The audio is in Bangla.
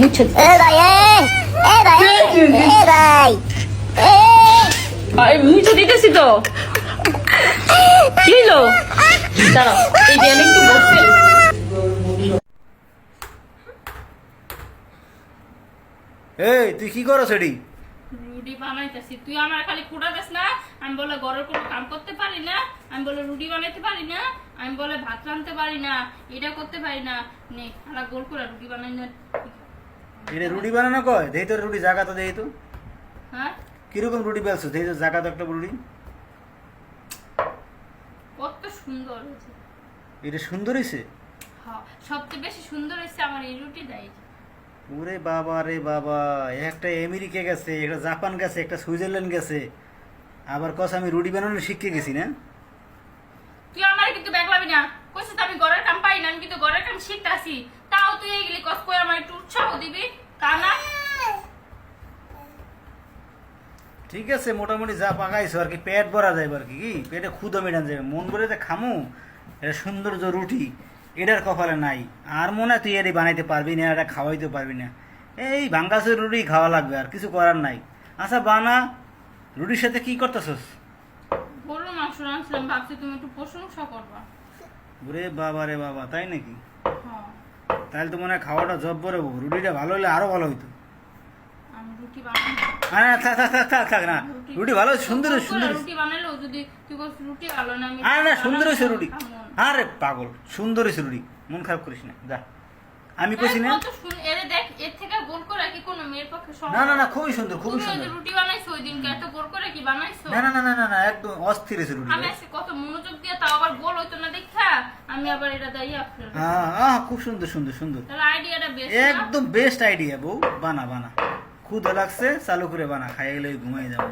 মুছে। এ ভাই এ এ ভাই এ ভাই এ মুছে দিতেছি তো কি হলো দাঁড়াও এই দেয়ালে একটু বসে এই তুই কি করো সেটি রুটি বানাইতেছি। তুই আমার খালি কুড়া দিস না? আমি বলে ঘরের কোনো কাম করতে পারি না। আমি বলে রুটি বানাইতে পারি না। আমি বলে ভাত রাঁধতে পারি না। এটা করতে পারি না। নে আলা গোল করে রুটি বানাই না। এটা রুটি বানানো কয়? দেই তোর রুটি তো দেই তো। হ্যাঁ? কীরকম রুটি বেলছো? দেই তো তো একটা রুটি। কত সুন্দর হয়েছে। এটা সুন্দর হয়েছে? হ্যাঁ সবচেয়ে বেশি সুন্দর হয়েছে আমার এই রুটি ওরে বাবা রে বাবা একটা আমেরিকা গেছে একটা জাপান গেছে একটা সুইজারল্যান্ড গেছে। আবার কস আমি রুটি বানানো শিখে গেছি না? তুই আমার কিন্তু ব্যাগলাবি না। কইছিস আমি ঘরের কাম পাই না আমি কিন্তু ঘরের কাম শিখতাছি। তাও তুই এইগুলি কস করে আমার একটু উৎসাহ দিবি তা না ঠিক আছে মোটামুটি যা পাকাইছো আর কি পেট ভরা যায় আর কি কি? পেটে ক্ষুদো মেটান যাবে মন করে যে খামু এটা সৌন্দর্য রুটি এটার কপালে নাই। আর মনে হয় তুই এটি বানাইতে পারবি না এটা খাওয়াইতে পারবি না। এই ভাঙ্গাসের রুটি খাওয়া লাগবে আর কিছু করার নাই। আচ্ছা বানা রুটির সাথে কি করতেছস? গরুর মাংস রাঁধছিলাম ভাবছি তুমি একটু প্রশংসা করবা। ওরে বাবা রে বাবা তাই নাকি? হ্যাঁ। তাহলে তো মনে হয় খাওয়াটা জব করে রুটিটা ভালো হলে আরও ভালো হইতো। রুটি বানাই আরে থাক থাক থাক থাক থাক না। রুটি। ভালো সুন্দর সুন্দর। রুটি বানাইলেও যদি তুই বলছিস রুটি ভালো না আমি আরে না সুন্দর হয়েছে রুটি। আরে পাগল সুন্দর হয়েছে রুটি। মন খারাপ করিস না যা। আমি কইছি না? কত দেখ এর থেকে গোল করে কি কোনো মেয়ের পক্ষে সম্ভব না না না খুবই সুন্দর খুবই তুমি ওই যে সুন্দর। রুটি বানাইছো ওই দিনকে এত গোল করে কি বানাইছো? না না না না না না একদম অস্থির হয়েছে রুটি আমি আজকে কত মনোযোগ দিয়ে তাও আবার গোল হইতো না দেখা আমি আবার এটা দাঁড়িয়ে আপনার। হ্যাঁ খুব সুন্দর সুন্দর সুন্দর। তাহলে আইডিয়াটা বেশ একদম বেস্ট আইডিয়া বউ বানা বানা। খুদ লাগছে চালু করে বানা খাই গেলে ঘুমাই যাব।